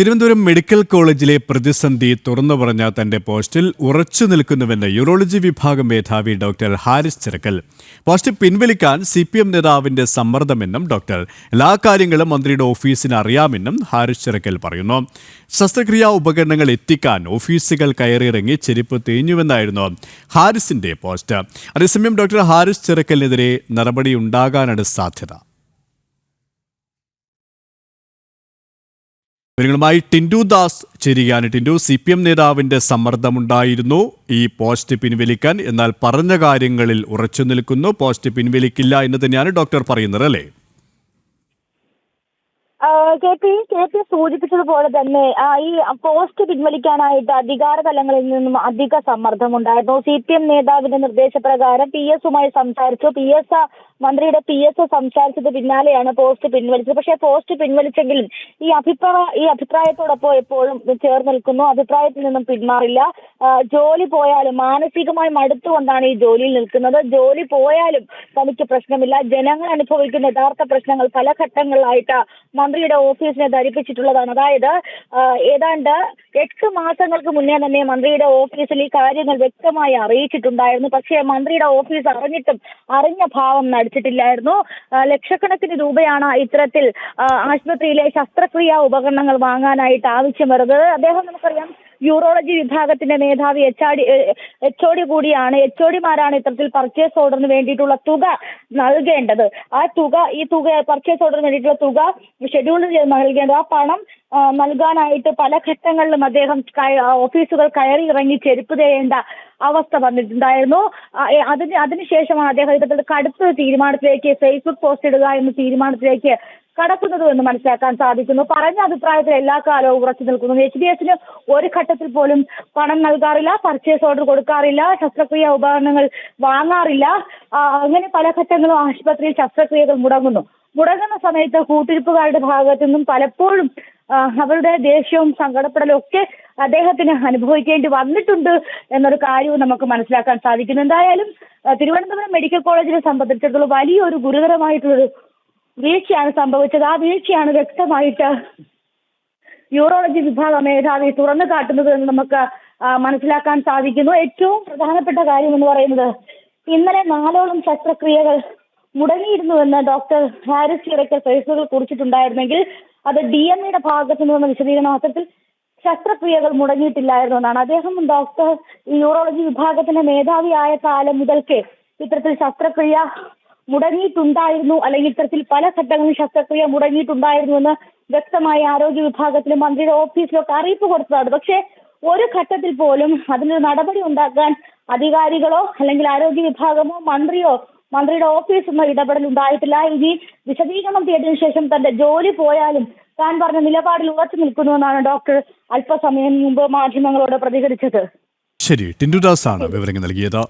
Thiruvananthapuram medical കോളേജിലെ പ്രതിസന്ധി തുറന്നു പറഞ്ഞ തന്റെ പോസ്റ്റിൽ ഉറച്ചു നിൽക്കുന്നുവെന്ന് യൂറോളജി വിഭാഗം മേധാവി ഡോക്ടർ ഹാരിസ് ചിറക്കൽ. പോസ്റ്റ് പിൻവലിക്കാൻ സി പി എം നേതാവിന്റെ സമ്മർദ്ദമെന്നും ഡോക്ടർ. എല്ലാ കാര്യങ്ങളും മന്ത്രിയുടെ ഓഫീസിന് അറിയാമെന്നും ഹാരിസ് ചിറക്കൽ പറയുന്നു. ശസ്ത്രക്രിയാ ഉപകരണങ്ങൾ എത്തിക്കാൻ ഓഫീസുകൾ കയറിയിറങ്ങി ചെരുപ്പ് തേഞ്ഞുവെന്നായിരുന്നു ഹാരിസിന്റെ പോസ്റ്റ്. അതേസമയം ഡോക്ടർ ഹാരിസ് ചിറക്കലിനെതിരെ നടപടി ഉണ്ടാകാനാണ് സാധ്യത. വിവരങ്ങളുമായി ടിൻഡു ദാസ് ചേരുകയാണ്. ടിൻഡു സി പി എം നേതാവിന്റെ സമ്മർദ്ദമുണ്ടായിരുന്നു. ഈ പോസ്റ്റ് പിൻവലിക്കാൻ എന്നാൽ പറഞ്ഞ കാര്യങ്ങളിൽ ഉറച്ചു നിൽക്കുന്നു. പോസ്റ്റ് പിൻവലിക്കില്ല എന്ന് തന്നെയാണ് ഡോക്ടർ പറയുന്നത് അല്ലേ? കെ പി കെ പി സൂചിപ്പിച്ചതുപോലെ തന്നെ ഈ പോസ്റ്റ് പിൻവലിക്കാനായിട്ട് അധികാര തലങ്ങളിൽ നിന്നും അധിക സമ്മർദ്ദമുണ്ടായിരുന്നു. സി പി എം നേതാവിന്റെ നിർദ്ദേശപ്രകാരം പി എസുമായി സംസാരിച്ചു. പി എസ് മന്ത്രിയുടെ പി എസ് സംസാരിച്ചത് പിന്നാലെയാണ് പോസ്റ്റ് പിൻവലിച്ചത്. പക്ഷേ പോസ്റ്റ് പിൻവലിച്ചെങ്കിലും ഈ അഭിപ്രായ ഈ അഭിപ്രായത്തോടൊപ്പം എപ്പോഴും ചേർന്ന് നിൽക്കുന്നു. അഭിപ്രായത്തിൽ നിന്നും പിന്മാറില്ല. ജോലി പോയാലും മാനസികമായി മടുത്തുകൊണ്ടാണ് ഈ ജോലിയിൽ നിൽക്കുന്നത്. ജോലി പോയാലും തനിക്ക് പ്രശ്നമില്ല. ജനങ്ങൾ അനുഭവിക്കുന്ന യഥാർത്ഥ പ്രശ്നങ്ങൾ പല ഘട്ടങ്ങളിലായിട്ട് മന്ത്രിയുടെ ഓഫീസിനെ ധരിപ്പിച്ചിട്ടുള്ളതാണ്. അതായത് ഏതാണ്ട് എട്ട് മാസങ്ങൾക്ക് മുന്നേ തന്നെ മന്ത്രിയുടെ ഓഫീസിൽ ഈ കാര്യങ്ങൾ വ്യക്തമായി അറിയിച്ചിട്ടുണ്ടായിരുന്നു. പക്ഷേ മന്ത്രിയുടെ ഓഫീസ് അറിഞ്ഞിട്ടും അറിഞ്ഞ ഭാവം നടിച്ചിട്ടില്ലായിരുന്നു ആ, ലക്ഷക്കണക്കിന് രൂപയാണ് ഇത്തരത്തിൽ ആശുപത്രിയിലെ ശസ്ത്രക്രിയാ ഉപകരണങ്ങൾ വാങ്ങാനായിട്ട് ആവശ്യം വരുന്നത് അദ്ദേഹം നമുക്കറിയാം യൂറോളജി വിഭാഗത്തിന്റെ മേധാവി H R D H O D കൂടിയാണ്. എച്ച് ഒ ഡിമാരാണ് ഇത്തരത്തിൽ പർച്ചേസ് ഓർഡറിന് വേണ്ടിയിട്ടുള്ള തുക നൽകേണ്ടത്. ആ തുക ഈ തുക പർച്ചേസ് ഓർഡറിന് വേണ്ടിയിട്ടുള്ള തുക ഷെഡ്യൂൾ ചെയ്ത് നൽകേണ്ടത്. ആ പണം നൽകാനായിട്ട് പല ഘട്ടങ്ങളിലും അദ്ദേഹം ഓഫീസുകൾ കയറി ഇറങ്ങി ചെരുപ്പ് ചെയ്യേണ്ട അവസ്ഥ വന്നിട്ടുണ്ടായിരുന്നു. അതിന് അതിനുശേഷമാണ് അദ്ദേഹം ഇത്തരത്തിൽ കടുത്ത തീരുമാനത്തിലേക്ക് ഫേസ്ബുക്ക് പോസ്റ്റ് ഇടുക എന്ന തീരുമാനത്തിലേക്ക് കടക്കുന്നത് എന്ന് മനസ്സിലാക്കാൻ സാധിക്കുന്നു. പറഞ്ഞ അഭിപ്രായത്തിൽ എല്ലാ കാലവും ഉറച്ചു നിൽക്കുന്നു. എച്ച് ഡി എഫിന് ഒരു ഘട്ടത്തിൽ പോലും പണം നൽകാറില്ല പർച്ചേസ് ഓർഡർ കൊടുക്കാറില്ല ശസ്ത്രക്രിയ ഉപകരണങ്ങൾ വാങ്ങാറില്ല. അങ്ങനെ പല ഘട്ടങ്ങളും ആശുപത്രിയിൽ ശസ്ത്രക്രിയകൾ മുടങ്ങുന്നു. മുടങ്ങുന്ന സമയത്ത് കൂട്ടിരിപ്പുകാരുടെ ഭാഗത്തു നിന്നും പലപ്പോഴും അവരുടെ ദേഷ്യവും സങ്കടപ്പെടലും ഒക്കെ അദ്ദേഹത്തിന് അനുഭവിക്കേണ്ടി വന്നിട്ടുണ്ട് എന്നൊരു കാര്യവും നമുക്ക് മനസ്സിലാക്കാൻ സാധിക്കുന്നു. എന്തായാലും തിരുവനന്തപുരം മെഡിക്കൽ കോളേജിനെ സംബന്ധിച്ചിടത്തോളം വലിയൊരു ഗുരുതരമായിട്ടുള്ളൊരു വീഴ്ചയാണ് സംഭവിച്ചത്. ആ വീഴ്ചയാണ് വ്യക്തമായിട്ട് യൂറോളജി വിഭാഗ മേധാവി തുറന്നു കാട്ടുന്നത് എന്ന് നമുക്ക് മനസ്സിലാക്കാൻ സാധിക്കുന്നു. ഏറ്റവും പ്രധാനപ്പെട്ട കാര്യം എന്ന് പറയുന്നത് ഇന്നലെ നാലോളം ശസ്ത്രക്രിയകൾ മുടങ്ങിയിരുന്നുവെന്ന് ഡോക്ടർ ഹാരിസ് ചിറക്കൽ ഫേസ്ബുക്കിൽ കുറിച്ചിട്ടുണ്ടായിരുന്നെങ്കിൽ അത് ഡി എം എയുടെ ഭാഗത്തു നിന്ന് വിശദീകരണം അത്തരത്തിൽ ശസ്ത്രക്രിയകൾ മുടങ്ങിയിട്ടില്ലായിരുന്നു എന്നാണ്. അദ്ദേഹം ഡോക്ടർ യൂറോളജി വിഭാഗത്തിന്റെ ആയ കാലം മുതൽക്കേ ഇത്തരത്തിൽ ശസ്ത്രക്രിയ മുടങ്ങിയിട്ടുണ്ടായിരുന്നു. അല്ലെങ്കിൽ ഇത്തരത്തിൽ പല ഘട്ടങ്ങളിൽ ശസ്ത്രക്രിയ മുടങ്ങിയിട്ടുണ്ടായിരുന്നു എന്ന് വ്യക്തമായി ആരോഗ്യ വിഭാഗത്തിലും മന്ത്രിയുടെ ഓഫീസിലൊക്കെ അറിയിപ്പ് കൊടുത്തതാണ്. പക്ഷേ ഒരു ഘട്ടത്തിൽ പോലും അതിനൊരു നടപടി ഉണ്ടാക്കാൻ അധികാരികളോ അല്ലെങ്കിൽ ആരോഗ്യ വിഭാഗമോ മന്ത്രിയോ മന്ത്രിയുടെ ഓഫീസൊന്നും ഇടപെടൽ ഉണ്ടായിട്ടില്ല. ഇനി വിശദീകരണം തേടിയതിനു ശേഷം തന്റെ ജോലി പോയാലും താൻ പറഞ്ഞ നിലപാടിൽ ഉറച്ചു നിൽക്കുന്നുവെന്നാണ് ഡോക്ടർ അല്പസമയം മുമ്പ് മാധ്യമങ്ങളോട് പ്രതികരിച്ചത്. ശരി ടിൻഡുദാസ് ആണ് വിവരങ്ങൾ നൽകിയത്.